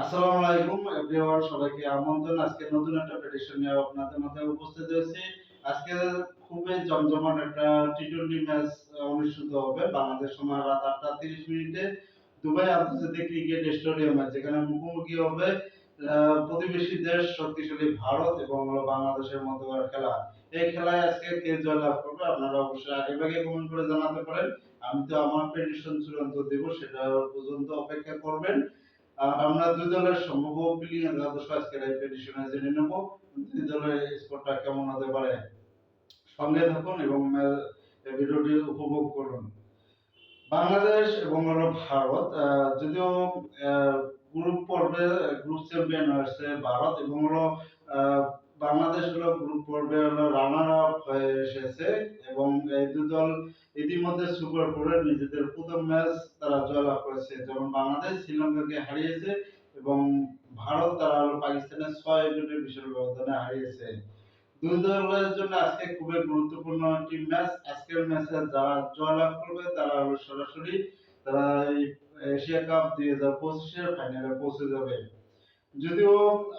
আসসালামু আলাইকুম সবাইকে আমন্ত্রণ। আজকে নতুন একটা পেটিশন নিয়ে আপনাদের উপস্থিত হয়েছি। আজকে খুবই জমজমাট একটা টি টোয়েন্টি ম্যাচ অনুষ্ঠিত হবে। বাংলাদেশ সময় রাত আটটা তিরিশ মিনিটে দুবাই আন্তর্জাতিক ক্রিকেট স্টেডিয়ামে যেখানে মুখোমুখি হবে প্রতিবেশী দেশ শক্তিশালী ভারত এবং বাংলাদেশের মধ্যকার খেলা। এই খেলায় আজকে কে জয়লাভ করবে আপনারা অবশ্যই কমেন্ট করে জানাতে পারেন। আমি তো আমার প্রেডিকশন চূড়ান্ত দেব, সেটা পর্যন্ত অপেক্ষা করবেন। আমরা দুই দলের সম্ভাব্য প্লেইং একাদশ আজকের এই পেটিশনে জেনে নেব। দুই দলের স্কোরটা কেমন হতে পারে? সঙ্গে থাকুন এবং ভিডিওটি উপভোগ করুন। বাংলাদেশ এবং হলো ভারত যদিও গ্রুপ পর্বে গ্রুপ চ্যাম্পিয়ন হয়েছে ভারত এবং হলো বাংলাদেশ হলো গ্রুপ পর্বে হলো রানার আপ হয়ে এসেছে এবং এই দুই দল ইতিমধ্যে সুপার ফোরে নিজেদের প্রথম ম্যাচ তারা জয়লাভ করেছে। যেমন বাংলাদেশ শ্রীলঙ্কাকে হারিয়েছে এবং ভারত তারা হলো পাকিস্তানের ছয় উইকেটের বিশাল ব্যবধানে হারিয়েছে। দুই দলের জন্য আজকে খুবই গুরুত্বপূর্ণ একটি ম্যাচ আজকের ম্যাচে যারা জয়লাভ করবে তারা হলো সরাসরি তারা এশিয়া কাপ দুই হাজার পঁচিশের ফাইনালে পৌঁছে যাবে। যদিও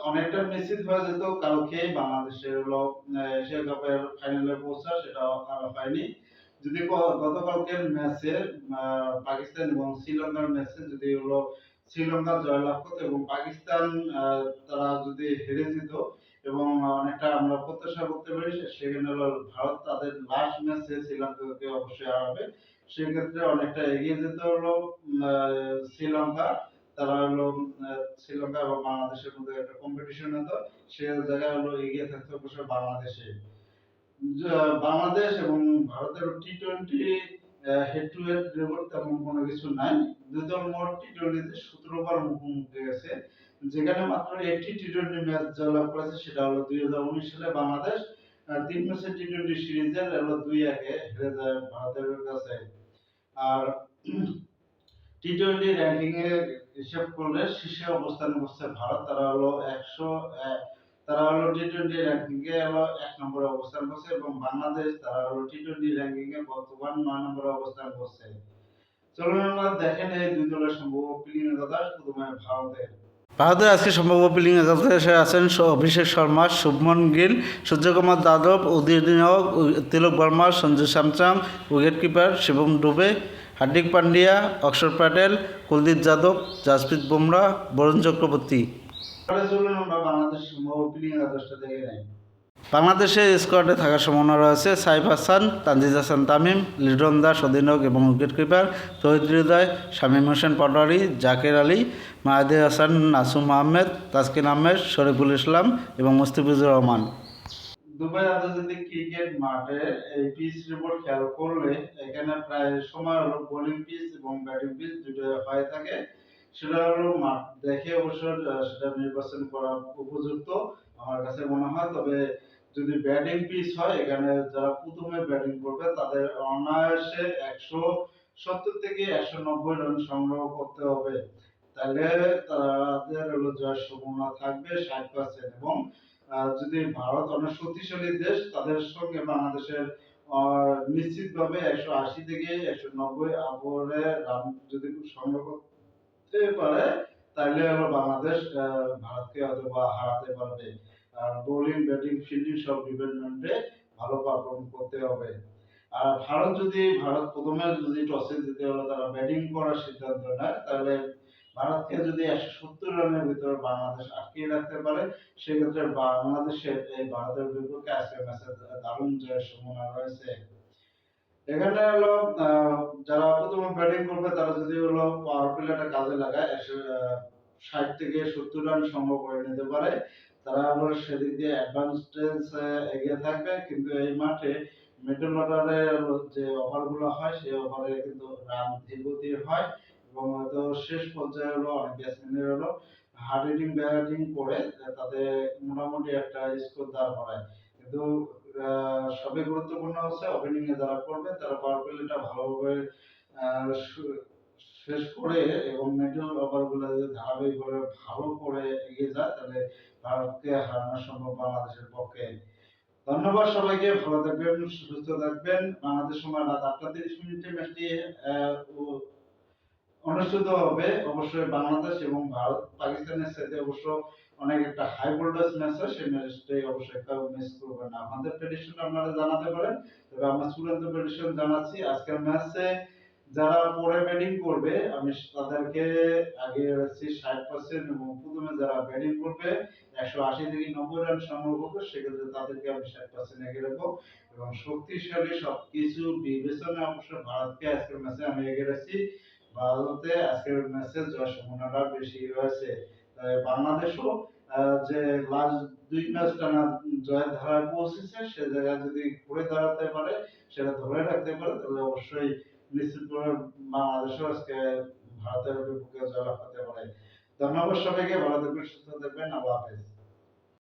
অনেকটা নিশ্চিত হয়ে যেত কালকে বাংলাদেশের এশিয়া কাপের ফাইনালে পৌঁছা সেটা আর হয়নি যদি গতকালকের ম্যাচে পাকিস্তান এবং শ্রীলঙ্কার ম্যাচে যদি হলো শ্রীলঙ্কা জয়লাভ করতো এবং পাকিস্তান তারা যদি হেরে যেত এবং অনেকটা আমরা প্রত্যাশা করতে পারি সেখানে হলো ভারত তাদের লাস্ট ম্যাচে শ্রীলঙ্কাকে অবশ্যই হারাবে। সেক্ষেত্রে অনেকটা এগিয়ে যেতে হলো শ্রীলঙ্কা। তারা হলো শ্রীলঙ্কা এবং বাংলাদেশের মধ্যে একটা কম্পিটিশন হতো। সে জায়গায় হলো এগিয়ে থাকতে অবশ্যই বাংলাদেশে। বাংলাদেশ এবং ভারতের T twenty head to head record তেমন কোনো কিছু নাই। দুই দল মোট টি টোয়েন্টিতে সতেরো বার মুখোমুখি হয়েছে। যেখানে মাত্র একটি টি টোয়েন্টি ম্যাচ জয়লাভ করেছে, সেটা হলো দুই হাজার উনিশ সালে বাংলাদেশ। তিন ম্যাচের টি টোয়েন্টি সিরিজের হলো দুই একে হেরে যায় ভারতের কাছে। আর টি টোয়েন্টি র্যাঙ্কিং এ হিসাব করলে শীর্ষে অবস্থান করছে ভারত, তারা হলো একশো এক, তারা হলো টি টোয়েন্টি র্যাঙ্কিং এ হলো এক নম্বরে অবস্থান করছে এবং বাংলাদেশ, তারা হলো টি টোয়েন্টি র্যাঙ্কিং এ বর্তমান নয় নম্বরে অবস্থান করছে। চলুন আমরা দেখেন এই দুই দলের সম্ভব প্লেইং একাদশ প্রথমে ভারতের। ভারতের আজকে সম্ভাব্য বোলিং একাদশে আছেন অভিষেক শর্মা, শুভমন গিল, সূর্যকুমার যাদব অধিনায়ক তিলক বর্মা সঞ্জু স্যামসাং উইকেট কিপার শিবম ডুবে হার্দিক পান্ডিয়া অক্ষর প্যাটেল, কুলদীপ যাদব, জাসপ্রীত বুমরা, বরুণ চক্রবর্তী। বাংলাদেশের স্কোয়াডে থাকার সম্ভাবনা রয়েছে সাইফ হাসান তানজিদ হাসান তামিম, লিটন দাস, অধিনায়ক এবং উইকেট কিপার তহিদ হৃদয়, শামীম হোসেন পটোয়ারি জাকের আলী, মাহাদি হাসান, নাসুম আহমেদ, তাসকিন আহমেদ, শরীফুল ইসলাম এবং মুস্তিফিজুর রহমান। দুবাই আন্তর্জাতিক ক্রিকেট মাঠে এই পিচ রিপোর্ট খেয়াল করলে এখানে প্রায় সময় হলো বোলিং পিচ এবং ব্যাটিং পিচ দুটো হয়ে থাকে। সেটা হলো মাঠ দেখে অবশ্য সেটা নির্বাচন করা উপযুক্ত আমার কাছে মনে হয়। তবে যদি ব্যাটিং পিচ হয়, এখানে যারা প্রথমে ব্যাটিং করবে, তাদের অনায়াসে একশো সত্তর থেকে একশো নব্বই রান সংগ্রহ করতে হবে। তাহলে তাদের হলো জয়ের সম্ভাবনা থাকবে ষাট পার্সেন্ট এবং যদি ভারত অনেক শক্তিশালী দেশ, তাদের সঙ্গে বাংলাদেশের নিশ্চিতভাবে একশো আশি থেকে একশো নব্বই আবরে রান যদি সংগ্রহ করতে পারে তাহলে হলো বাংলাদেশ ভারতকে হয়তো বা হারাতে পারবে। আর বোলিং ব্যাটিং ফিল্ডিং সব ডিপার্টমেন্টে ভালো পারফর্ম করতে হবে। আর ভারত যদি, ভারত প্রথমে যদি টসে জিতে হলো তারা ব্যাটিং করার সিদ্ধান্ত নেয় তাহলে ভারতকে যদি একশো সত্তর রানের ভিতরে বাংলাদেশ আটকে রাখতে পারে, সেক্ষেত্রে বাংলাদেশের এই ভারতের বিপক্ষে আজকের ম্যাচে দারুণ জয়ের সম্ভাবনা রয়েছে। হলো যারা ব্যাটিং করবে, তারা যদি হলো পাওয়ার কাজে লাগায় ষাট থেকে সত্তর রান করে নিতে পারে। তারা হলো সেদিক দিয়ে এগিয়ে থাকবে। কিন্তু এই মাঠে মিডল অর্ডারে যে ওভারগুলো হয়, সেই ওভারে কিন্তু রান ধীরগতির হয়। হয়তো শেষ পর্যায়ে হলো অনেক ব্যাটসম্যানের হলো। হার্ড ব্যাটিং করে তাদের মোটামুটি একটা স্কোর দাঁড় করায় কিন্তু আহ, গুরুত্বপূর্ণ হচ্ছে ওপেনিং এ যারা করবে তারা পাওয়ার প্লেটা ভালোভাবে শেষ করে এবং মিডল ওভারগুলো যদি ধারাবাহিকভাবে ভালো করে এগিয়ে যায় তাহলে ভারতকে হারানো সম্ভব বাংলাদেশের পক্ষে। ধন্যবাদ সবাইকে ভালো থাকবেন সুস্থ থাকবেন। বাংলাদেশ সময় রাত আটটা তিরিশ মিনিটে ম্যাচটি অনুষ্ঠিত হবে অবশ্যই বাংলাদেশ এবং ভারত। পাকিস্তানের সাথে অবশ্য অনেক একটা হাই ভোল্টেজ ম্যাচ হয়, সেই ম্যাচটাই অবশ্যই কেউ মিস করবে না। আমাদের প্রেডিকশন আপনারা জানাতে পারেন, তবে আমরা চূড়ান্ত প্রেডিকশন জানাচ্ছি। আজকের ম্যাচে যারা পরে ব্যাটিং করবে, আমি তাদেরকে আগে রাখছি ষাট পার্সেন্ট এবং প্রথমে যারা ব্যাটিং করবে, একশো আশি থেকে নব্বই রান সংগ্রহ করবে, সেক্ষেত্রে তাদেরকে আমি ষাট পার্সেন্ট এগিয়ে রাখব। এবং শক্তিশালী সবকিছু বিবেচনায় অবশ্য ভারতকে আজকের ম্যাচে আমি এগিয়ে রাখছি। ভারতে আজকের ম্যাচে জয় সম্ভাবনাটা বেশি রয়েছে বাংলাদেশও যে লাস্ট দুই ম্যাচ টানা জয়ের ধারায় পৌঁছেছে, সে জায়গায় যদি ঘুরে দাঁড়াতে পারে, সেটা ধরে রাখতে পারে, তাহলে অবশ্যই নিশ্চিতভাবে বাংলাদেশও আজকে ভারতের বিপক্ষে জয়লাভ করতে পারে। ধন্যবাদ সবাইকে, ভালো থাকবেন, সুস্থ থাকবেন, আল্লাহ হাফেজ।